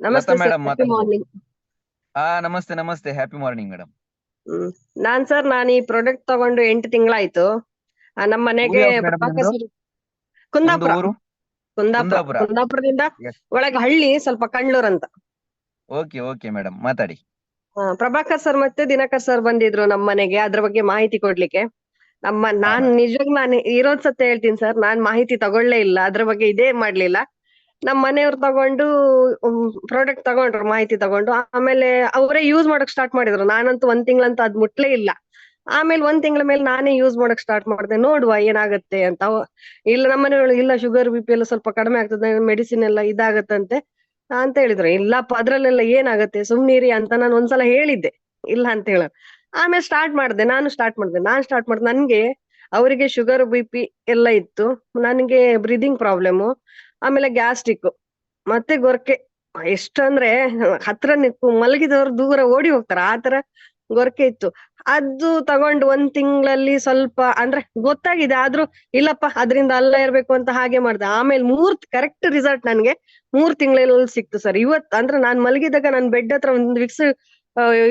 ನಮಸ್ತೆ ಮಾರ್ನಿಂಗ್ ಹಾ ನಮಸ್ತೆ ನಮಸ್ತೆ ಹ್ಯಾಪಿ ಮಾರ್ನಿಂಗ್ ಮೇಡಮ್ ನಾನ್ ಸರ್ ನಾನು ಈ ಪ್ರಾಡಕ್ಟ್ ತಗೊಂಡು ಎಂಟು ತಿಂಗಳಾಯ್ತು. ನಮ್ಮ ಮನೆಗೆ ಕುಂದಾಪುರ. ಕುಂದಾಪುರ. ಕುಂದಾಪುರ. ಕುಂದಾಪುರದಿಂದ. ಒಳಗೆ ಹಳ್ಳಿ ಸ್ವಲ್ಪ ಕಣ್ಣೂರ್ ಅಂತ. ಓಕೆ ಓಕೆ ಮೇಡಮ್ ಮಾತಾಡಿ. ಪ್ರಭಾಕರ್ ಸರ್ ಮತ್ತೆ ದಿನಕರ್ ಸರ್ ಬಂದಿದ್ರು ನಮ್ಮ ಮನೆಗೆ ಅದ್ರ ಬಗ್ಗೆ ಮಾಹಿತಿ ಕೊಡ್ಲಿಕ್ಕೆ. ನಮ್ಮ ನಾನ್ ನಿಜವಾಗ್ ನಾನು ಇರೋದ್ ಸತ್ಯ ಹೇಳ್ತೀನಿ ಸರ್ ನಾನ್ ಮಾಹಿತಿ ತಗೊಳ್ಳೇ ಇಲ್ಲ ಅದ್ರ ಬಗ್ಗೆ ಇದೇ ಮಾಡ್ಲಿಲ್ಲ. ನಮ್ ಮನೆಯವ್ರು ತಗೊಂಡು ಪ್ರಾಡಕ್ಟ್ ತಗೊಂಡ್ರು, ಮಾಹಿತಿ ತಗೊಂಡು, ಆಮೇಲೆ ಅವರೇ ಯೂಸ್ ಮಾಡಕ್ ಸ್ಟಾರ್ಟ್ ಮಾಡಿದ್ರು. ನಾನಂತೂ ಒಂದ್ ತಿಂಗಳಂತ ಅದ್ ಮುಟ್ಲೇ ಇಲ್ಲ. ಆಮೇಲೆ ಒಂದ್ ತಿಂಗಳ ಮೇಲೆ ನಾನೇ ಯೂಸ್ ಮಾಡಕ್ ಸ್ಟಾರ್ಟ್ ಮಾಡಿದೆ. ನೋಡುವ ಏನಾಗತ್ತೆ ಅಂತ. ಇಲ್ಲ ನಮ್ಮ ಮನೆಯೊಳಗೆ ಇಲ್ಲ ಶುಗರ್ ಬಿ ಪಿ ಎಲ್ಲ ಸ್ವಲ್ಪ ಕಡಿಮೆ ಆಗ್ತದೆ ಮೆಡಿಸಿನ್ ಎಲ್ಲ ಇದಾಗತ್ತಂತೆ ಅಂತ ಹೇಳಿದ್ರು. ಇಲ್ಲಪ್ಪ, ಅದ್ರಲ್ಲೆಲ್ಲ ಏನಾಗತ್ತೆ? ಸುಮ್ನಿರಿ ಅಂತ ನಾನು ಒಂದ್ಸಲ ಹೇಳಿದ್ದೆ. ಇಲ್ಲ ಅಂತ ಹೇಳ ಆಮೇಲೆ ಸ್ಟಾರ್ಟ್ ಮಾಡಿದೆ. ನಾನು ಸ್ಟಾರ್ಟ್ ಮಾಡಿದೆ. ನಾನ್ ಸ್ಟಾರ್ಟ್ ಮಾಡಿದೆ. ನನ್ಗೆ, ಅವರಿಗೆ ಶುಗರ್ ಬಿ ಪಿ ಎಲ್ಲ ಇತ್ತು. ನನಗೆ ಬ್ರೀದಿಂಗ್ ಪ್ರಾಬ್ಲಮ್ ಆಮೇಲೆ ಗ್ಯಾಸ್ಟ್ರಿಕ್ ಮತ್ತೆ ಗೊರಕೆ. ಎಷ್ಟಂದ್ರೆ ಹತ್ರ ನಿಂತು ಮಲಗಿದವ್ರು ದೂರ ಓಡಿ ಹೋಗ್ತಾರ. ಆತರ ಗೊರಕೆ ಇತ್ತು. ಅದು ತಗೊಂಡು ಒಂದ್ ತಿಂಗಳಲ್ಲಿ ಸ್ವಲ್ಪ ಅಂದ್ರೆ ಗೊತ್ತಾಗಿದೆ. ಆದ್ರೂ ಇಲ್ಲಪ್ಪ, ಅದರಿಂದ ಅಲ್ಲ ಇರ್ಬೇಕು ಅಂತ ಹಾಗೆ ಮಾಡ್ದೆ. ಆಮೇಲೆ ಮೂರ್ ಕರೆಕ್ಟ್ ರಿಸಲ್ಟ್ ನನ್ಗೆ ಮೂರ್ ತಿಂಗಳಲ್ಲಿ ಸಿಕ್ತು ಸರ್ ಇವತ್ ಅಂದ್ರೆ ನಾನ್ ಮಲಗಿದಾಗ ನನ್ ಬೆಡ್ ಹತ್ರ ಒಂದ್ ವಿಕ್ಸ್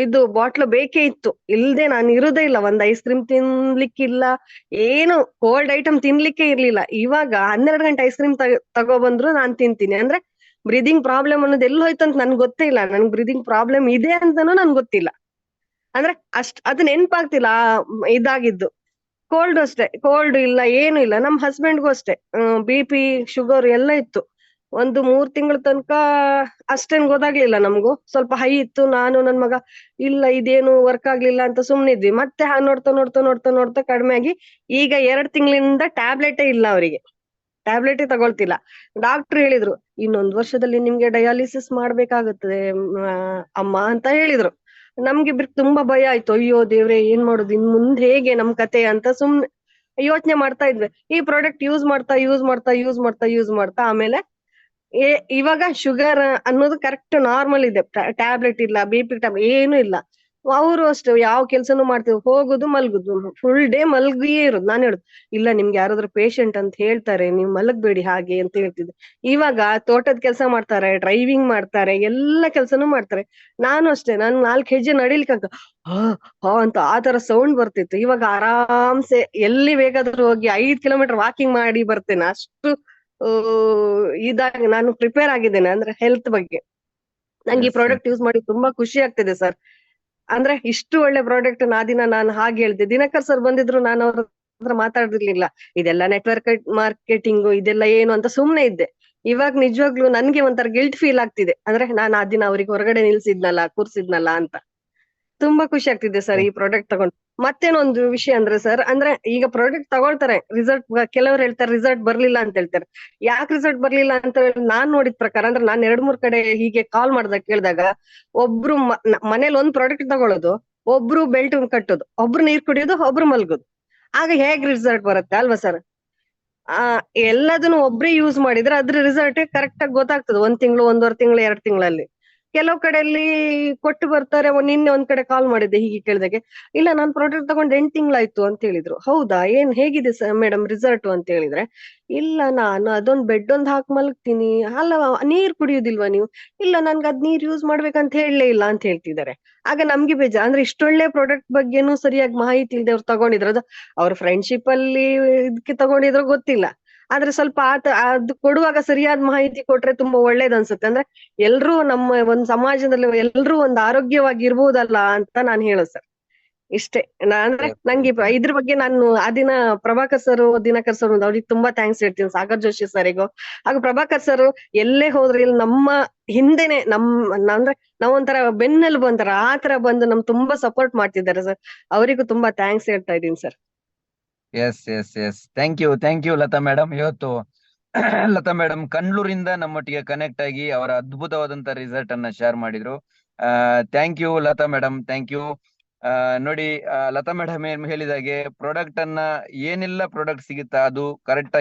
ಇದು ಬಾಟ್ಲ್ ಬೇಕೇ ಇತ್ತು. ಇಲ್ದೆ ನಾನು ಇರುದೇ ಇಲ್ಲ. ಒಂದ್ ಐಸ್ ಕ್ರೀಮ್ ತಿನ್ಲಿಕ್ಕಿಲ್ಲ. ಏನು ಕೋಲ್ಡ್ ಐಟಮ್ ತಿನ್ಲಿಕ್ಕೆ ಇರ್ಲಿಲ್ಲ. ಇವಾಗ ಹನ್ನೆರಡು ಗಂಟೆ ಐಸ್ ಕ್ರೀಮ್ ತಗೋ ಬಂದ್ರು ನಾನ್ ತಿಂತೀನಿ. ಅಂದ್ರೆ ಬ್ರೀದಿಂಗ್ ಪ್ರಾಬ್ಲಮ್ ಅನ್ನೋದು ಎಲ್ಲಿ ಹೋಯ್ತು ಅಂತ ನನ್ಗೆ ಗೊತ್ತೇ ಇಲ್ಲ. ನನ್ಗೆ ಬ್ರೀದಿಂಗ್ ಪ್ರಾಬ್ಲಮ್ ಇದೆ ಅಂತಾನೂ ನನ್ಗೆ ಗೊತ್ತಿಲ್ಲ. ಅಂದ್ರೆ ಅಷ್ಟ್, ಅದು ನೆನ್ಪಾಗ್ತಿಲ್ಲ ಇದಾಗಿದ್ದು. ಕೋಲ್ಡ್ ಅಷ್ಟೇ. ಕೋಲ್ಡ್ ಇಲ್ಲ, ಏನು ಇಲ್ಲ. ನಮ್ ಹಸ್ಬೆಂಡ್ಗೂ ಅಷ್ಟೇ. ಬಿ ಪಿ ಶುಗರ್ ಎಲ್ಲ ಇತ್ತು. ಒಂದು ಮೂರ್ ತಿಂಗಳ ತನಕ ಅಷ್ಟೇನ್ ಗೊತ್ತಾಗ್ಲಿಲ್ಲ ನಮಗೂ. ಸ್ವಲ್ಪ ಹೈ ಇತ್ತು, ನಾನು ನನ್ ಮಗ, ಇಲ್ಲ ಇದೇನು ವರ್ಕ್ ಆಗ್ಲಿಲ್ಲ ಅಂತ ಸುಮ್ನಿದ್ವಿ. ಮತ್ತೆ ನೋಡ್ತಾ ನೋಡ್ತಾ ನೋಡ್ತಾ ನೋಡ್ತಾ ಕಡಿಮೆ ಆಗಿ ಈಗ ಎರಡ್ ತಿಂಗಳಿಂದ ಟ್ಯಾಬ್ಲೆಟೇ ಇಲ್ಲ ಅವರಿಗೆ. ಟ್ಯಾಬ್ಲೆಟ್ ತಗೊಳ್ತಿಲ್ಲ. ಡಾಕ್ಟರ್ ಹೇಳಿದ್ರು, ಇನ್ನೊಂದ್ ವರ್ಷದಲ್ಲಿ ನಿಮ್ಗೆ ಡಯಾಲಿಸಿಸ್ ಮಾಡ್ಬೇಕಾಗುತ್ತದೆ ಅಮ್ಮ ಅಂತ ಹೇಳಿದ್ರು. ನಮ್ಗೆ ತುಂಬಾ ಭಯ ಆಯ್ತು. ಅಯ್ಯೋ ದೇವ್ರೆ, ಏನ್ ಮಾಡೋದು? ಇನ್ ಮುಂದೆ ಹೇಗೆ ನಮ್ ಕತೆ ಅಂತ ಸುಮ್ನೆ ಯೋಚನೆ ಮಾಡ್ತಾ ಇದ್ವಿ. ಈ ಪ್ರಾಡಕ್ಟ್ ಯೂಸ್ ಮಾಡ್ತಾ ಯೂಸ್ ಮಾಡ್ತಾ ಯೂಸ್ ಮಾಡ್ತಾ ಯೂಸ್ ಮಾಡ್ತಾ, ಆಮೇಲೆ ಇವಾಗ ಶುಗರ್ ಅನ್ನೋದು ಕರೆಕ್ಟ್ ನಾರ್ಮಲ್ ಇದೆ. ಟ್ಯಾಬ್ಲೆಟ್ ಇಲ್ಲ, ಬಿ ಪಿ ಟ್ಯಾಬ್ಲೆಟ್ ಏನು ಇಲ್ಲ. ಅವರು ಅಷ್ಟೇ ಯಾವ ಕೆಲ್ಸನೂ ಮಾಡ್ತೀವಿ ಹೋಗುದು, ಮಲ್ಗುದು. ಫುಲ್ ಡೇ ಮಲ್ಗಿಯೇ ಇರೋದು. ನಾನು ಹೇಳುದು, ಇಲ್ಲ, ನಿಮ್ಗೆ ಯಾರಾದ್ರೂ ಪೇಷಂಟ್ ಅಂತ ಹೇಳ್ತಾರೆ, ನೀವು ಮಲಗಬೇಡಿ ಹಾಗೆ ಅಂತ ಹೇಳ್ತಿದ್ದೆ. ಇವಾಗ ತೋಟದ ಕೆಲಸ ಮಾಡ್ತಾರೆ ಡ್ರೈವಿಂಗ್ ಮಾಡ್ತಾರೆ, ಎಲ್ಲ ಕೆಲಸನೂ ಮಾಡ್ತಾರೆ. ನಾನು ಅಷ್ಟೇ, ನಾನು ನಾಲ್ಕು ಹೆಜ್ಜೆ ನಡಿಲಿಕ್ಕೆ ಆಗ- ಹಾ ಅಂತ ಆ ತರ ಸೌಂಡ್ ಬರ್ತಿತ್ತು. ಇವಾಗ ಆರಾಮ್ಸೆ, ಎಲ್ಲಿ ಬೇಕಾದ್ರೂ ಹೋಗಿ ಐದ್ ಕಿಲೋಮೀಟರ್ ವಾಕಿಂಗ್ ಮಾಡಿ ಬರ್ತೇನೆ. ಅಷ್ಟು ಇದಾಗಿ ನಾನು ಪ್ರಿಪೇರ್ ಆಗಿದ್ದೇನೆ ಅಂದ್ರೆ ಹೆಲ್ತ್ ಬಗ್ಗೆ. ನಂಗೆ ಈ ಪ್ರಾಡಕ್ಟ್ ಯೂಸ್ ಮಾಡಿ ತುಂಬಾ ಖುಷಿ ಆಗ್ತಿದೆ ಸರ್ ಅಂದ್ರೆ ಇಷ್ಟು ಒಳ್ಳೆ ಪ್ರಾಡಕ್ಟ್ ನಾ ದಿನ ನಾನು ಹಾಗೆ ಹೇಳ್ದೆ. ದಿನಕರ್ ಸರ್ ಬಂದಿದ್ರು ನಾನು ಅವ್ರ ಹತ್ರ ಮಾತಾಡಿರ್ಲಿಲ್ಲ ಇದೆಲ್ಲ ನೆಟ್ವರ್ಕ್ ಮಾರ್ಕೆಟಿಂಗ್ ಇದೆಲ್ಲ ಏನು ಅಂತ ಸುಮ್ನೆ ಇದ್ದೆ. ಇವಾಗ ನಿಜವಾಗ್ಲೂ ನನ್ಗೆ ಒಂಥರ ಗಿಲ್ಟ್ ಫೀಲ್ ಆಗ್ತಿದೆ. ಅಂದ್ರೆ ನಾನು ಆ ದಿನ ಅವ್ರಿಗೆ ಹೊರಗಡೆ ನಿಲ್ಸಿದ್ನಲ್ಲ ಕೂರ್ಸಿದ್ನಲ್ಲ ಅಂತ. ತುಂಬಾ ಖುಷಿ ಆಗ್ತಿದೆ ಸರ್ ಈ ಪ್ರಾಡಕ್ಟ್ ತಗೊಂಡು. ಮತ್ತೇನೊಂದು ವಿಷಯ ಅಂದ್ರೆ ಸರ್ ಅಂದ್ರೆ ಈಗ ಪ್ರಾಡಕ್ಟ್ ತಗೊಳ್ತಾರೆ ರಿಸಲ್ಟ್ ಕೆಲವರು ಹೇಳ್ತಾರೆ ರಿಸಲ್ಟ್ ಬರ್ಲಿಲ್ಲ ಅಂತ ಹೇಳ್ತಾರೆ. ಯಾಕೆ ರಿಸಲ್ಟ್ ಬರ್ಲಿಲ್ಲ ಅಂತ ನಾನ್ ನೋಡಿದ ಪ್ರಕಾರ ಅಂದ್ರೆ ನಾನ್ ಎರಡ್ ಮೂರ್ ಕಡೆ ಹೀಗೆ ಕಾಲ್ ಮಾಡ್ದಾಗ ಕೇಳಿದಾಗ ಒಬ್ರು ಮನೇಲಿ ಒಂದ್ ಪ್ರಾಡಕ್ಟ್ ತಗೊಳ್ಳೋದು ಒಬ್ರು ಬೆಲ್ಟ್ ಕಟ್ಟೋದು, ಒಬ್ರು ನೀರ್ ಕುಡಿಯೋದು, ಒಬ್ರು ಮಲ್ಗೋದು. ಆಗ ಹೇಗ್ ರಿಸಲ್ಟ್ ಬರುತ್ತೆ ಅಲ್ವಾ ಸರ್ ಆ, ಎಲ್ಲದನ್ನು ಒಬ್ರೇ ಯೂಸ್ ಮಾಡಿದ್ರೆ ಅದ್ರ ರಿಸಲ್ಟ್ ಕರೆಕ್ಟ್ ಆಗಿ ಗೊತ್ತಾಗ್ತದೆ, ಒಂದ್ ತಿಂಗಳು, ಒಂದೂವರೆ ತಿಂಗಳು, ಎರಡ್ ತಿಂಗಳಲ್ಲಿ. ಕೆಲವು ಕಡೆಯಲ್ಲಿ ಕೊಟ್ಟು ಬರ್ತಾರೆ ನಿನ್ನೆ ಒಂದ್ ಕಡೆ ಕಾಲ್ ಮಾಡಿದ್ದೆ ಹೀಗೆ ಕೇಳಿದಾಗೆ. ಇಲ್ಲ, ನಾನ್ ಪ್ರಾಡಕ್ಟ್ ತಗೊಂಡ್ ಎಂಟ್ ತಿಂಗಳಾಯ್ತು ಅಂತ ಹೇಳಿದ್ರು. ಹೌದಾ? ಏನ್, ಹೇಗಿದೆ ಮೇಡಮ್ ರಿಸಲ್ಟ್ ಅಂತ ಹೇಳಿದ್ರೆ? ಇಲ್ಲ, ನಾನು ಅದೊಂದ್ ಬೆಡ್ ಒಂದ್ ಹಾಕ್ ಮಲಗ್ತೀನಿ. ಅಲ್ಲ, ನೀರ್ ಕುಡಿಯೋದಿಲ್ವಾ ನೀವು? ಇಲ್ಲ, ನನ್ಗೆ ಅದ್ ನೀರ್ ಯೂಸ್ ಮಾಡ್ಬೇಕಂತ ಹೇಳಲೇ ಇಲ್ಲ ಅಂತ ಹೇಳ್ತಿದ್ದಾರೆ. ಆಗ ನಮ್ಗೆ ಬೇಜಾರ್ ಅಂದ್ರೆ ಇಷ್ಟೊಳ್ಳೆ ಪ್ರಾಡಕ್ಟ್ ಬಗ್ಗೆನೂ ಸರಿಯಾಗಿ ಮಾಹಿತಿ ಇಲ್ದೆ ಅವ್ರು ತಗೊಂಡಿದ್ರು. ಅದು ಅವ್ರ ಫ್ರೆಂಡ್ಶಿಪ್ ಅಲ್ಲಿ ಇದಕ್ಕೆ ತಗೊಂಡಿದ್ರು ಗೊತ್ತಿಲ್ಲ. ಆದ್ರೆ ಸ್ವಲ್ಪ ಆತ ಅದು ಕೊಡುವಾಗ ಸರಿಯಾದ ಮಾಹಿತಿ ಕೊಟ್ರೆ ತುಂಬಾ ಒಳ್ಳೇದ್ ಅನ್ಸುತ್ತೆ. ಅಂದ್ರೆ ಎಲ್ರೂ ನಮ್ಮ ಒಂದ್ ಸಮಾಜದಲ್ಲಿ ಎಲ್ರೂ ಒಂದ್ ಆರೋಗ್ಯವಾಗಿ ಇರ್ಬೋದಲ್ಲ ಅಂತ ನಾನು ಹೇಳೋದು ಸರ್. ಇಷ್ಟೇ. ಅಂದ್ರೆ ನಂಗೆ ಇದ್ರ ಬಗ್ಗೆ ನಾನು ಆ ದಿನ ಪ್ರಭಾಕರ್ ಸರ್ ದಿನಕರ್ ಸರ್ ಅವ್ರಿಗೆ ತುಂಬಾ ಥ್ಯಾಂಕ್ಸ್ ಹೇಳ್ತೀನಿ. ಸಾಗರ್ ಜೋಶಿ ಸರಿಗೂ ಹಾಗೂ ಪ್ರಭಾಕರ್ ಸರ್ ಎಲ್ಲೇ ಹೋದ್ರೆ ಇಲ್ಲಿ ನಮ್ಮ ಹಿಂದೆನೆ ನಮ್ ಅಂದ್ರೆ ನಾವೊಂಥರ ಬೆನ್ನಲ್ಲಿ ಅಂತಾರ ಆ ತರ ಬಂದು ನಮ್ ತುಂಬಾ ಸಪೋರ್ಟ್ ಮಾಡ್ತಿದ್ದಾರೆ ಸರ್. ಅವರಿಗೂ ತುಂಬಾ ಥ್ಯಾಂಕ್ಸ್ ಹೇಳ್ತಾ ಇದೀನಿ sir. Yes yes yes thank you thank you Lata madam ಇವತ್ತು ಲತಾ ಮೇಡಮ್ ಕಂಡ್ಲೂರಿಂದ ನಮ್ಮೊಟ್ಟಿಗೆ ಕನೆಕ್ಟ್ ಆಗಿ ಅವರ ಅದ್ಭುತವಾದಂತ ರಿಸಲ್ಟ್ ಅನ್ನ ಶೇರ್ ಮಾಡಿದ್ರು. Thank you Latha madam thank you ನೋಡಿ ಲತಾ ಮೇಡಮ್ ಏನ್ ಹೇಳಿದಾಗೆ ಪ್ರಾಡಕ್ಟ್ ಅನ್ನ ಏನೆಲ್ಲ ಪ್ರಾಡಕ್ಟ್ ಸಿಗುತ್ತಾ ಅದು ಕರೆಕ್ಟ್